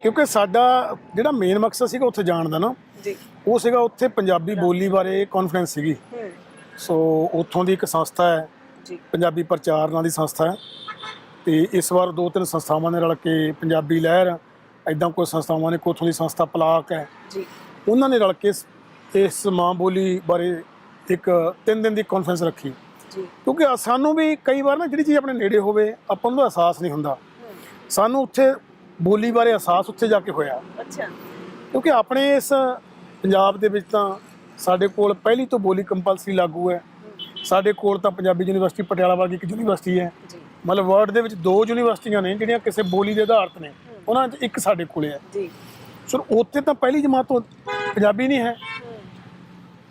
ਕਿਉਂਕਿ ਸਾਡਾ ਜਿਹੜਾ ਮੇਨ ਮਕਸਦ ਸੀਗਾ ਉੱਥੇ ਜਾਣ ਦਾ ਨਾ ਜੀ। ਉਹ ਸੀਗਾ ਉੱਥੇ ਪੰਜਾਬੀ ਬੋਲੀ ਬਾਰੇ ਕਾਨਫਰੰਸ ਸੀਗੀ। ਹੂੰ। ਸੋ ਉੱਥੋਂ ਦੀ ਇੱਕ ਸੰਸਥਾ ਹੈ ਜੀ। ਪੰਜਾਬੀ ਪ੍ਰਚਾਰ ਨਾਂ ਦੀ ਸੰਸਥਾ ਹੈ। ਤੇ ਇਸ ਵਾਰ ਦੋ ਤਿੰਨ ਸੰਸਥਾਵਾਂ ਨੇ ਰਲ ਕੇ ਪੰਜਾਬੀ ਲਹਿਰ ਐਦਾਂ ਕੋਈ ਸੰਸਥਾਵਾਂ ਨੇ ਕੋਈ ਉੱਥੋਂ ਦੀ ਸੰਸਥਾ ਪਲਾਕ ਹੈ। ਜੀ। ਉਹਨਾਂ ਨੇ ਰਲ ਕੇ ਇਸ- ਮਾਂ ਬੋਲੀ ਬਾਰੇ ਇੱਕ ਤਿੰਨ ਦਿਨ ਦੀ ਕਾਨਫਰੰਸ ਰੱਖੀ। ਜੀ। ਕਿਉਂਕਿ ਸਾਨੂੰ ਵੀ ਕਈ ਵਾਰ ਨਾ ਜਿਹੜੀ ਚੀਜ਼ ਆਪਣੇ ਨੇੜੇ ਹੋਵੇ ਆਪਾਂ ਨੂੰ ਅਹਿਸਾਸ ਨਹੀਂ ਹੁੰਦਾ। ਸਾਨੂੰ ਉੱਥੇ ਬੋਲੀ ਬਾਰੇ ਅਹਿਸਾਸ ਉੱਥੇ ਜਾ ਕੇ ਹੋਇਆ। ਅੱਛਾ। ਕਿਉਂਕਿ ਆਪਣੇ ਇਸ ਪੰਜਾਬ ਦੇ ਵਿੱਚ ਤਾਂ ਸਾਡੇ ਕੋਲ ਪਹਿਲੀ ਤੋਂ ਬੋਲੀ ਕੰਪਲਸਰੀ ਲਾਗੂ ਹੈ। ਸਾਡੇ ਕੋਲ ਤਾਂ ਪੰਜਾਬੀ ਯੂਨੀਵਰਸਿਟੀ ਪਟਿਆਲਾ ਵਰਗੀ ਇੱਕ ਯੂਨੀਵਰਸਿਟੀ ਹੈ। ਮਤਲਬ ਵਰਲਡ ਦੇ ਵਿੱਚ ਦੋ ਯੂਨੀਵਰਸਿਟੀਆਂ ਨੇ ਜਿਹੜੀਆਂ ਕਿਸੇ ਬੋਲੀ ਦੇ ਆਧਾਰਿਤ ਨੇ। ਉਹਨਾਂ 'ਚ ਇੱਕ ਸਾਡੇ ਕੋਲੇ ਹੈ। ਜੀ। ਸੋ ਉੱਥੇ ਤਾਂ ਪਹਿਲੀ ਜਮਾਤ ਤੋਂ ਪੰਜਾਬੀ ਨਹੀਂ ਹੈ।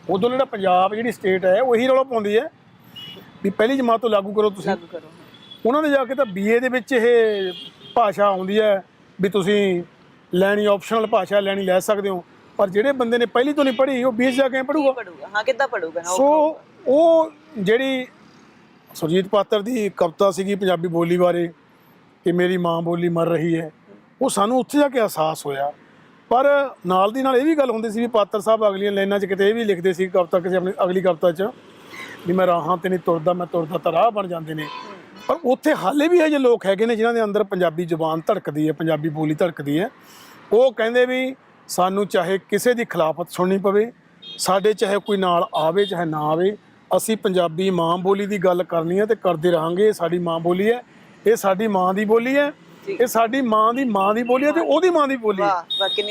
ਉਦੋਂ ਜਿਹੜਾ ਪੰਜਾਬ ਜਿਹੜੀ ਸਟੇਟ ਹੈ ਉਹ ਰੌਲਾ ਪਾਉਂਦੀ ਹੈ ਵੀ ਪਹਿਲੀ ਜਮਾਤ ਤੋਂ ਲਾਗੂ ਕਰੋ ਤੁਸੀਂ। ਲਾਗੂ ਕਰੋ ਉਹਨਾਂ ਦੇ ਜਾ ਕੇ ਤਾਂ ਬੀਏ ਦੇ ਵਿੱਚ ਇਹ ਭਾਸ਼ਾ ਆਉਂਦੀ ਹੈ। ਵੀ ਤੁਸੀਂ ਲੈਣੀ ਆਪਸ਼ਨਲ ਭਾਸ਼ਾ ਲੈਣੀ ਲੈ ਸਕਦੇ ਹੋ। ਪਰ ਜਿਹੜੇ ਬੰਦੇ ਨੇ ਪਹਿਲੀ ਤੋਂ ਨਹੀਂ ਪੜ੍ਹੀ ਉਹ ਬੀਏ 'ਚ ਜਾ ਕੇ ਪੜੂਗਾ ਪੜੂਗਾ ਹਾਂ ਕਿੱਦਾਂ ਪੜੂਗਾ ਨਾ ਸੋ ਉਹ ਜਿਹੜੀ ਸੁਰਜੀਤ ਪਾਤਰ ਦੀ ਕਵਿਤਾ ਸੀਗੀ ਪੰਜਾਬੀ ਬੋਲੀ ਬਾਰੇ ਕਿ ਮੇਰੀ ਮਾਂ ਬੋਲੀ ਮਰ ਰਹੀ ਹੈ ਉਹ ਸਾਨੂੰ ਉੱਥੇ ਜਾ ਕੇ ਅਹਿਸਾਸ ਹੋਇਆ। ਪਰ ਨਾਲ ਦੀ ਨਾਲ ਇਹ ਵੀ ਗੱਲ ਹੁੰਦੀ ਸੀ ਵੀ ਪਾਤਰ ਸਾਹਿਬ ਅਗਲੀਆਂ ਲਾਈਨਾਂ 'ਚ ਕਿਤੇ ਇਹ ਵੀ ਲਿਖਦੇ ਸੀ ਕਵਿਤਾ ਕਿਸੇ ਆਪਣੀ ਅਗਲੀ ਕਵਿਤਾ 'ਚ ਵੀ ਮੈਂ ਰਾਹਾਂ ਤੇ ਨਹੀਂ ਤੁਰਦਾ ਮੈਂ ਤੁਰਦਾ ਤਾਂ ਰਾਹ ਬਣ ਜਾਂਦੇ ਨੇ। ਪਰ ਉੱਥੇ ਹਾਲੇ ਵੀ ਜਿਹੇ ਲੋਕ ਹੈਗੇ ਨੇ ਜਿਨ੍ਹਾਂ ਦੇ ਅੰਦਰ ਪੰਜਾਬੀ ਜ਼ੁਬਾਨ ਧੜਕਦੀ ਹੈ ਪੰਜਾਬੀ ਬੋਲੀ ਧੜਕਦੀ ਹੈ ਉਹ ਕਹਿੰਦੇ ਵੀ ਸਾਨੂੰ ਚਾਹੇ ਕਿਸੇ ਦੀ ਖਿਲਾਫਤ ਸੁਣਨੀ ਪਵੇ ਸਾਡੇ ਚਾਹੇ ਕੋਈ ਨਾਲ ਆਵੇ ਚਾਹੇ ਨਾ ਆਵੇ ਅਸੀਂ ਪੰਜਾਬੀ ਮਾਂ ਬੋਲੀ ਦੀ ਗੱਲ ਕਰਨੀ ਹੈ ਤੇ ਕਰਦੇ ਰਹਾਂਗੇ ਇਹ ਸਾਡੀ ਮਾਂ ਬੋਲੀ ਹੈ ਇਹ ਸਾਡੀ ਮਾਂ ਦੀ ਬੋਲੀ ਹੈ। ਇਹ ਸਾਡੀ ਮਾਂ ਦੀ ਮਾਂ ਦੀ ਬੋਲੀ ਹੈ ਤੇ ਉਹਦੀ ਮਾਂ ਦੀ ਬੋਲੀ ਹੈ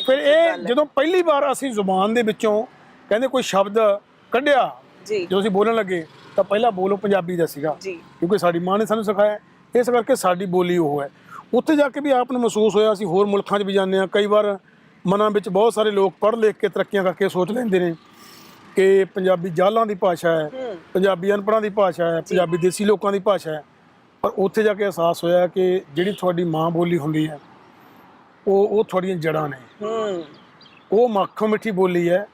ਫਿਰ ਇਹ। ਜਦੋਂ ਪਹਿਲੀ ਵਾਰ ਅਸੀਂ ਜ਼ੁਬਾਨ ਦੇ ਵਿੱਚੋਂ ਕਹਿੰਦੇ ਕੋਈ ਸ਼ਬਦ ਕੱਢਿਆ ਜੀ ਜਦੋਂ ਅਸੀਂ ਬੋਲਣ ਲੱਗੇ ਤਾਂ ਪਹਿਲਾ ਬੋਲੋ ਪੰਜਾਬੀ ਦਾ ਸੀਗਾ। ਜੀ। ਕਿਉਂਕਿ ਸਾਡੀ ਮਾਂ ਨੇ ਸਾਨੂੰ ਸਿਖਾਇਆ। ਇਸ ਕਰਕੇ ਸਾਡੀ ਬੋਲੀ ਉਹ ਹੈ। ਉੱਥੇ ਜਾ ਕੇ ਵੀ ਆਪ ਨੂੰ ਮਹਿਸੂਸ ਹੋਇਆ ਅਸੀਂ ਹੋਰ ਮੁਲਕਾਂ 'ਚ ਵੀ ਜਾਂਦੇ ਹਾਂ। ਕਈ ਵਾਰ ਮਨਾਂ ਵਿੱਚ ਬਹੁਤ ਸਾਰੇ ਲੋਕ ਪੜ੍ਹ ਲਿਖ ਕੇ ਤਰੱਕੀਆਂ ਕਰਕੇ ਸੋਚ ਲੈਂਦੇ ਨੇ ਕਿ ਪੰਜਾਬੀ ਜਾਲਾਂ ਦੀ ਭਾਸ਼ਾ ਹੈ ਪੰਜਾਬੀ ਅਨਪੜ੍ਹਾਂ ਦੀ ਭਾਸ਼ਾ ਹੈ ਪੰਜਾਬੀ ਦੇਸੀ ਲੋਕਾਂ ਦੀ ਭਾਸ਼ਾ ਹੈ। ਪਰ ਉੱਥੇ ਜਾ ਕੇ ਅਹਿਸਾਸ ਹੋਇਆ ਕਿ ਜਿਹੜੀ ਤੁਹਾਡੀ ਮਾਂ ਬੋਲੀ ਹੁੰਦੀ ਹੈ ਉਹ ਉਹ ਤੁਹਾਡੀਆਂ ਜੜ੍ਹਾਂ ਨੇ। ਹੂੰ। ਉਹ ਮੱਖੋਂ ਮਿੱਠੀ ਬੋਲੀ ਹੈ।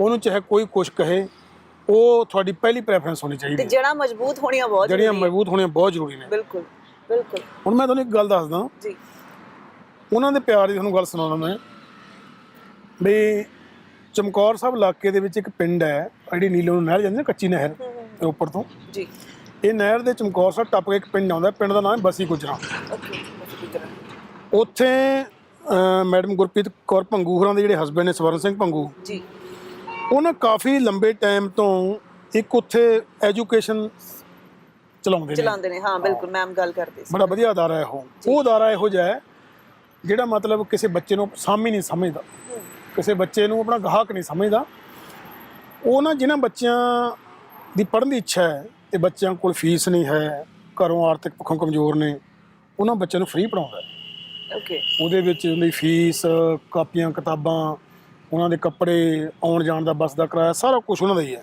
ਉਹਨੂੰ ਚਾਹੇ ਕੋਈ ਕੁਛ ਕਹੇ ਉਹ ਤੁਹਾਡੀ ਪਹਿਲੀ ਪ੍ਰੈਫਰੈਂਸ ਹੋਣੀ ਚਾਹੀਦੀ ਤੇ ਹੈ। ਜੜਾਂ ਮਜ਼ਬੂਤ ਹੋਣੀਆਂ ਬਹੁਤ ਜਿਹੜੀਆਂ ਜ਼ਰੂਰੀ। ਮਜ਼ਬੂਤ ਹੋਣੀਆਂ ਬਹੁਤ ਜ਼ਰੂਰੀ ਨੇ। ਬਿਲਕੁਲ ਬਿਲਕੁਲ। ਹੁਣ ਮੈਂ ਤੁਹਾਨੂੰ ਇੱਕ ਗੱਲ ਦੱਸਦਾ। ਜੀ। ਉਹਨਾਂ ਦੇ ਪਿਆਰ ਦੀ ਤੁਹਾਨੂੰ ਗੱਲ ਸੁਣਾਉਣਾ ਮੈਂ। ਵੀ ਚਮਕੌਰ ਸਾਹਿਬ ਇਲਾਕੇ ਦੇ ਵਿੱਚ ਇੱਕ ਪਿੰਡ ਹੈ ਜਿਹੜੀ ਨੀਲੋਂ ਨੂੰ ਨਹਿਰ ਜਾਂਦੀ ਨਾ ਕੱਚੀ ਨਹਿਰ ਤੇ ਉੱਪਰ ਤੋਂ। ਜੀ। ਇਹ ਨਹਿਰ ਦੇ ਚਮਕੌਰ ਸਾਹਿਬ ਟੱਪ ਕੇ ਇੱਕ ਪਿੰਡ ਆਉਂਦਾ ਪਿੰਡ ਦਾ ਨਾਮ ਹੈ ਬਸੀ ਗੁਜਰਾ। ਓਕੇ ਉੱਥੇ ਅਹ, ਮੈਡਮ ਗੁਰਪ੍ਰੀਤ ਕੌਰ ਭੰਗੂ ਹੋਰਾਂ ਦੇ ਜਿਹੜੇ ਹਸਬੰਡ ਨੇ ਸਵਰਨ ਸਿੰਘ ਭੰਗੂ ਜੀ। ਉਹਨਾਂ ਕਾਫੀ ਲੰਬੇ ਟਾਈਮ ਤੋਂ ਇੱਕ ਉੱਥੇ ਐਜੂਕੇਸ਼ਨ ਚਲਾਉਂਦੇ ਨੇ। ਚਲਾਉਂਦੇ ਨੇ ਹਾਂ ਬਿਲਕੁਲ ਮੈਮ ਗੱਲ ਕਰਦੇ ਸੀ। ਬੜਾ ਵਧੀਆ ਅਦਾਰਾ ਹੈ ਉਹ। ਉਹ ਅਦਾਰਾ ਇਹੋ ਜਿਹਾ ਹੈ ਜਿਹੜਾ ਮਤਲਬ ਕਿਸੇ ਬੱਚੇ ਨੂੰ ਸਾਮੀ ਨਹੀਂ ਸਮਝਦਾ। ਕਿਸੇ ਬੱਚੇ ਨੂੰ ਆਪਣਾ ਗਾਹਕ ਨਹੀਂ ਸਮਝਦਾ। ਉਹ ਨਾ ਜਿਨ੍ਹਾਂ ਬੱਚਿਆਂ ਦੀ ਪੜ੍ਹਨ ਦੀ ਇੱਛਾ ਹੈ ਤੇ ਬੱਚਿਆਂ ਕੋਲ ਫੀਸ ਨਹੀਂ ਹੈ ਘਰੋਂ ਆਰਥਿਕ ਪੱਖੋਂ ਕਮਜ਼ੋਰ ਨੇ ਉਹਨਾਂ ਬੱਚਿਆਂ ਨੂੰ ਫ੍ਰੀ ਪੜਾਉਂਦਾ ਹੈ। ਓਕੇ ਉਹਦੇ ਵਿੱਚ ਉਹਦੀ ਫੀਸ ਕਾਪੀਆਂ ਕਿਤਾਬਾਂ ਉਹਨਾਂ ਦੇ ਕੱਪੜੇ ਆਉਣ ਜਾਣ ਦਾ ਬੱਸ ਦਾ ਕਿਰਾਇਆ ਸਾਰਾ ਕੁਝ ਉਹਨਾਂ ਦਾ ਹੀ ਹੈ।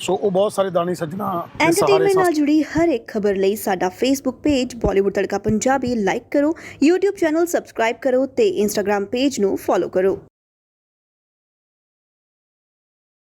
ਸੋ ਉਹ ਬਹੁਤ ਸਾਰੇ ਦਾਨੀ ਸੱਜਣਾ ਐਂਟਰਟੇਨਮੈਂਟ ਨਾਲ ਜੁੜੀ ਹਰ ਇੱਕ ਖਬਰ ਲਈ ਸਾਡਾ Facebook page Bollywood Tadka Punjabi like ਕਰੋ YouTube ਚੈਨਲ ਸਬਸਕ੍ਰਾਈਬ ਕਰੋ ਤੇ Instagram ਪੇਜ ਨੂੰ ਫੋਲੋ ਕਰੋ।